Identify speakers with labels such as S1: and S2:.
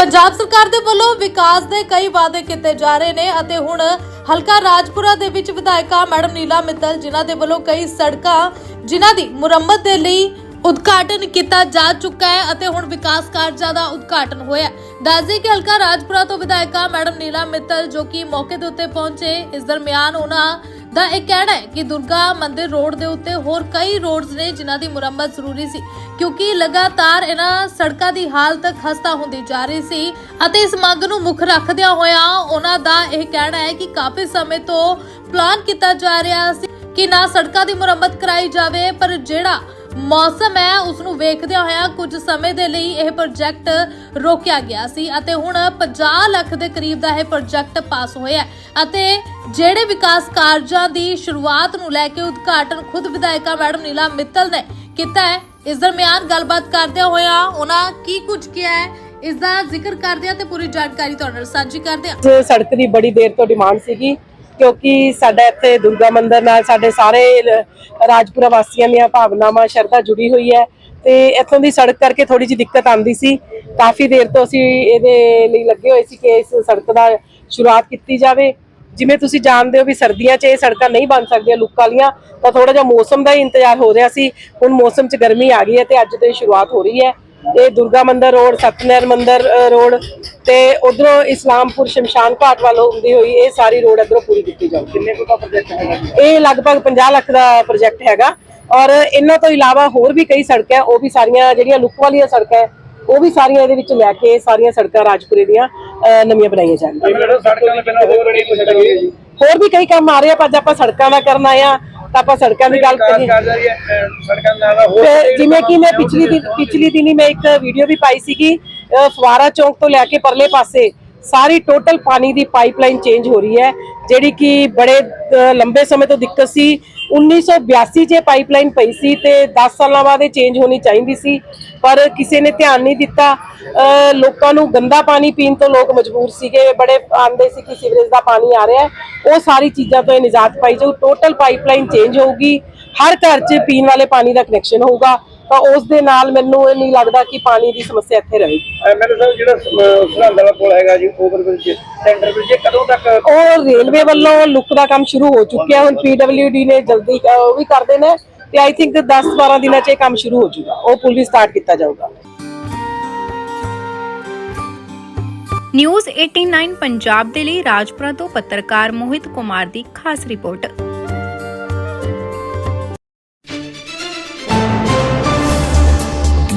S1: ਪੰਜਾਬ ਸਰਕਾਰ ਦੇ ਵੱਲੋਂ ਵਿਕਾਸ ਦੇ ਕਈ ਵਾਅਦੇ ਕੀਤੇ ਜਾ ਰਹੇ ਨੇ ਅਤੇ ਹੁਣ ਹਲਕਾ ਰਾਜਪੁਰਾ ਦੇ ਵਿੱਚ ਵਿਧਾਇਕਾ ਮੈਡਮ ਨੀਲਾ ਮਿੱਤਲ, ਜਿਨ੍ਹਾਂ ਦੇ ਵੱਲੋਂ ਕਈ ਸੜਕਾਂ ਜਿਨ੍ਹਾਂ ਦੀ ਮੁਰੰਮਤ ਦੇ ਲਈ ਉਦਘਾਟਨ ਕੀਤਾ ਜਾ ਚੁੱਕਾ ਹੈ ਅਤੇ ਹੁਣ ਵਿਕਾਸ ਕਾਰਜਾਂ ਦਾ ਉਦਘਾਟਨ ਹੋਇਆ ਹੈ। ਦੱਸਦੇ ਕਿ ਹਲਕਾ ਰਾਜਪੁਰਾ ਤੋਂ ਵਿਧਾਇਕਾ ਮੈਡਮ ਨੀਲਾ ਮਿੱਤਲ ਜੋ ਕਿ ਮੌਕੇ ਦੇ ਉੱਤੇ ਪਹੁੰਚੇ, ਇਸ ਦਰਮਿਆਨ ਉਹਨਾਂ ਦਾ ਇਹ ਕਹਿਣਾ ਹੈ ਕਿ ਦੁਰਗਾ ਮੰਦਿਰ ਰੋਡ ਦੇ ਉੱਤੇ ਹੋਰ ਕਈ ਰੋਡਸ ਨੇ ਜਿਨ੍ਹਾਂ ਦੀ ਮੁਰੰਮਤ ਜ਼ਰੂਰੀ ਸੀ, ਕਿਉਂਕਿ ਲਗਾਤਾਰ ਇਹਨਾਂ ਸੜਕਾਂ ਦੀ ਹਾਲਤ ਖਸਤਾ ਹੁੰਦੀ ਜਾ ਰਹੀ ਸੀ ਅਤੇ ਇਸ ਮੰਗ ਨੂੰ ਮੁੱਖ ਰੱਖਦਿਆਂ ਹੋਇਆ ਉਹਨਾਂ ਦਾ ਇਹ ਕਹਿਣਾ ਹੈ ਕਿ ਕਾਫੀ ਸਮੇਂ ਤੋਂ ਪਲਾਨ ਕੀਤਾ ਜਾ ਰਿਹਾ ਸੀ ਕਿ ਨਾ ਸੜਕਾਂ ਦੀ ਮੁਰੰਮਤ ਕਰਾਈ ਜਾਵੇ, ਪਰ ਜਿਹੜਾ ਮੌਸਮ ਹੈ ਉਸ ਨੂੰ ਵੇਖਦਿਆਂ ਹੋਇਆਂ ਕੁਝ ਸਮੇਂ ਦੇ ਲਈ ਇਹ ਪ੍ਰੋਜੈਕਟ ਰੋਕਿਆ ਗਿਆ ਸੀ ਅਤੇ ਹੁਣ 50 ਲੱਖ ਦੇ ਕਰੀਬ ਦਾ ਇਹ ਪ੍ਰੋਜੈਕਟ ਪਾਸ ਹੋਇਆ ਅਤੇ ਜਿਹੜੇ ਵਿਕਾਸ ਕਾਰਜਾਂ ਦੀ ਸ਼ੁਰੂਆਤ ਨੂੰ ਲੈ ਕੇ ਉਦਘਾਟਨ ਖੁਦ ਵਿਧਾਇਕਾ ਮੈਡਮ ਨੀਲਾ ਮਿੱਤਲ ਨੇ ਕੀਤਾ ਹੈ, ਇਸ ਦਰਮਿਆਨ ਗੱਲਬਾਤ ਕਰਦਿਆਂ ਹੋਇਆ ਉਹਨਾਂ ਕੀ ਕੁਝ ਕਿਹਾ ਹੈ, ਇਸ ਦਾ ਜ਼ਿਕਰ ਕਰਦੇ ਆ ਤੇ ਪੂਰੀ ਜਾਣਕਾਰੀ ਤੁਹਾਡੇ ਨਾਲ ਸਾਂਝੀ ਕਰਦੇ ਹਾਂ।
S2: ਸੜਕ ਦੀ ਬੜੀ ਦੇਰ ਤੋਂ ਡਿਮਾਂਡ ਸੀਗੀ ਕਿਉਂਕਿ ਸਾਡਾ ਇੱਥੇ ਦੁਰਗਾ ਮੰਦਿਰ ਨਾਲ ਸਾਡੇ ਸਾਰੇ ਰਾਜਪੁਰਾ ਵਾਸੀਆਂ ਦੀਆਂ ਭਾਵਨਾਵਾਂ, ਸ਼ਰਧਾ ਜੁੜੀ ਹੋਈ ਹੈ ਤੇ ਇੱਥੋਂ ਦੀ ਸੜਕ ਕਰਕੇ ਥੋੜੀ ਜਿਹੀ ਦਿੱਕਤ ਆਉਂਦੀ ਸੀ। ਕਾਫੀ ਦੇਰ ਤੋਂ ਅਸੀਂ ਇਹਦੇ ਲਈ ਲੱਗੇ ਹੋਏ ਸੀ ਕਿ ਇਸ ਸੜਕ ਦਾ ਸ਼ੁਰੂਆਤ ਕੀਤੀ ਜਾਵੇ। ਜਿਵੇਂ ਤੁਸੀਂ ਜਾਣਦੇ ਹੋ ਵੀ ਸਰਦੀਆਂ 'ਚ ਇਹ ਸੜਕਾਂ ਨਹੀਂ ਬਣ ਸਕਦੀਆਂ ਲੁੱਕ ਵਾਲੀਆਂ, ਤਾਂ ਥੋੜਾ ਜਿਹਾ ਮੌਸਮ ਦਾ ਹੀ ਇੰਤਜ਼ਾਰ ਹੋ ਰਿਹਾ ਸੀ। ਹੁਣ ਮੌਸਮ 'ਚ ਗਰਮੀ ਆ ਗਈ ਹੈ ਤੇ ਅੱਜ ਤੋਂ ਇਹ ਸ਼ੁਰੂਆਤ ਹੋ ਰਹੀ ਹੈ। ਇਹ ਦੁਰਗਾ ਮੰਦਿਰ ਰੋਡ ਸਤਨਰ ਮੰਦਿਰ ਰੋਡ ਤੇ ਉਧਰੋਂ ਇਸਲਾਮਪੁਰ ਸ਼ਮਸ਼ਾਨ ਘਾਟ ਵੱਲੋਂ ਹੁੰਦੀ ਹੋਈ ਇਹ ਸਾਰੀ ਰੋਡ ਇਧਰੋਂ ਪੂਰੀ ਕੀਤੀ ਜਾਊ। ਕਿੰਨੇ ਕੁ ਦਾ ਪ੍ਰੋਜੈਕਟ ਹੈਗਾ ਇਹ ਲਗਭਗ 50 ਲੱਖ ਦਾ ਪ੍ਰੋਜੈਕਟ ਹੈਗਾ ਔਰ ਇਹਨਾਂ ਤੋਂ ਇਲਾਵਾ ਹੋਰ ਵੀ ਕਈ ਸੜਕਾਂ ਉਹ ਵੀ ਸਾਰੀਆਂ ਜਿਹੜੀਆਂ ਲੁੱਕ ਵਾਲੀਆਂ ਸੜਕਾਂ ਉਹ ਵੀ ਸਾਰੀਆਂ ਇਹਦੇ ਵਿੱਚ ਲੈ ਕੇ ਸਾਰੀਆਂ ਸੜਕਾਂ ਰਾਜਪੁਰੇ ਦੀਆਂ ਨਵੀਆਂ ਬਣਾਈਆਂ ਜਾਣਗੀਆਂ।
S3: ਹੋਰ
S2: ਵੀ ਕਈ ਕੰਮ ਆ ਰਹੇ ਆ ਪਰ ਜੇ ਆਪਾਂ ਸੜਕਾਂ ਦਾ ਕਰਨ ਆ ਤਾਂ ਆਪਾਂ ਸੜਕਾਂ ਦੀ ਗੱਲ ਕਰੀਏ।
S3: ਕਰ ਰਹੀ ਹੈ ਅਹ, ਸੜਕਾਂ ਨਾਲ ਹੋਰ
S2: ਤੇ ਜਿਵੇਂ ਕਿ ਮੈਂ ਪਿਛਲੀ ਦਿਨ ਪਿਛਲੀ ਦਿਨੀ ਮੈਂ ਇੱਕ ਵੀਡੀਓ ਵੀ ਪਾਈ ਸੀਗੀ ਫਵਾਰਾ ਚੌਂਕ ਤੋਂ ਲੈ ਕੇ ਪਰਲੇ ਪਾਸੇ। ਸਾਰੀ ਟੋਟਲ ਪਾਣੀ ਦੀ ਪਾਈਪਲਾਈਨ ਚੇਂਜ ਹੋ ਰਹੀ ਹੈ। ਜਿਹੜੀ ਕਿ ਬੜੇ ਲੰਬੇ ਸਮੇਂ ਤੋਂ ਦਿੱਕਤ ਸੀ। 1982 'ਚ ਪਾਈਪਲਾਈਨ ਪਈ ਸੀ ਤੇ 10 ਸਾਲਾਂ ਬਾਅਦ ਇਹ ਚੇਂਜ ਹੋਣੀ ਚਾਹੀਦੀ ਸੀ, ਪਰ ਕਿਸੇ ਨੇ ਧਿਆਨ ਨਹੀਂ ਦਿੱਤਾ। ਲੋਕਾਂ ਨੂੰ ਗੰਦਾ ਪਾਣੀ ਪੀਣ ਤੋਂ ਲੋਕ ਮਜਬੂਰ ਸੀਗੇ, ਬੜੇ ਆਂਦੇ ਸੀ ਕਿ ਸੀਵਰੇਜ ਦਾ ਪਾਣੀ ਆ ਰਿਹਾ ਉਹ ਸਾਰੀ ਚੀਜ਼ਾਂ ਤੋਂ ਇਹ ਨਿਜਾਤ ਪਾਈ ਜਾਊ। ਟੋਟਲ ਪਾਈਪਲਾਈਨ ਚੇਂਜ ਹੋਊਗੀ। ਹਰ ਘਰ 'ਚ ਪੀਣ ਵਾਲੇ ਪਾਣੀ ਦਾ ਕਨੈਕਸ਼ਨ ਹੋਊਗਾ। ਤਾਂ ਉਸ ਦੇ ਨਾਲ ਮੈਨੂੰ ਇਹ ਨਹੀਂ ਲੱਗਦਾ ਕਿ ਪਾਣੀ ਦੀ ਸਮੱਸਿਆ ਇੱਥੇ ਰਹੇਗੀ।
S3: ਐਮਐਲਏ ਸਾਹਿਬ ਜਿਹੜਾ ਸਰਹੰਦ ਵਾਲਾ ਪੁਲ ਹੈਗਾ ਜੀ ਓਵਰ ਬ੍ਰਿਜ ਸੈਂਟਰ ਬ੍ਰਿਜ ਕਦੋਂ ਤੱਕ
S2: ਉਹ ਰੇਲਵੇ ਵੱਲੋਂ ਲੁੱਕ ਦਾ ਕੰਮ ਸ਼ੁਰੂ ਹੋ ਚੁੱਕਿਆ ਹੁਣ ਪੀਡਬਲਯੂਡੀ ਨੇ ਜਲਦੀ ਉਹ ਵੀ ਕਰਦੇ ਨੇ ਤੇ ਆਈ ਥਿੰਕ 10 12 ਦਿਨਾਂ 'ਚ ਇਹ ਕੰਮ ਸ਼ੁਰੂ ਹੋ ਜਾਊਗਾ ਉਹ ਪੁਲ ਵੀ ਸਟਾਰਟ ਕੀਤਾ ਜਾਊਗਾ।
S4: ਨਿਊਜ਼ 89 ਪੰਜਾਬ ਦੇ ਲਈ ਰਾਜਪੁਰਾ ਤੋਂ ਪੱਤਰਕਾਰ ਮੋਹਿਤ ਕੁਮਾਰ ਦੀ ਖਾਸ ਰਿਪੋਰਟ।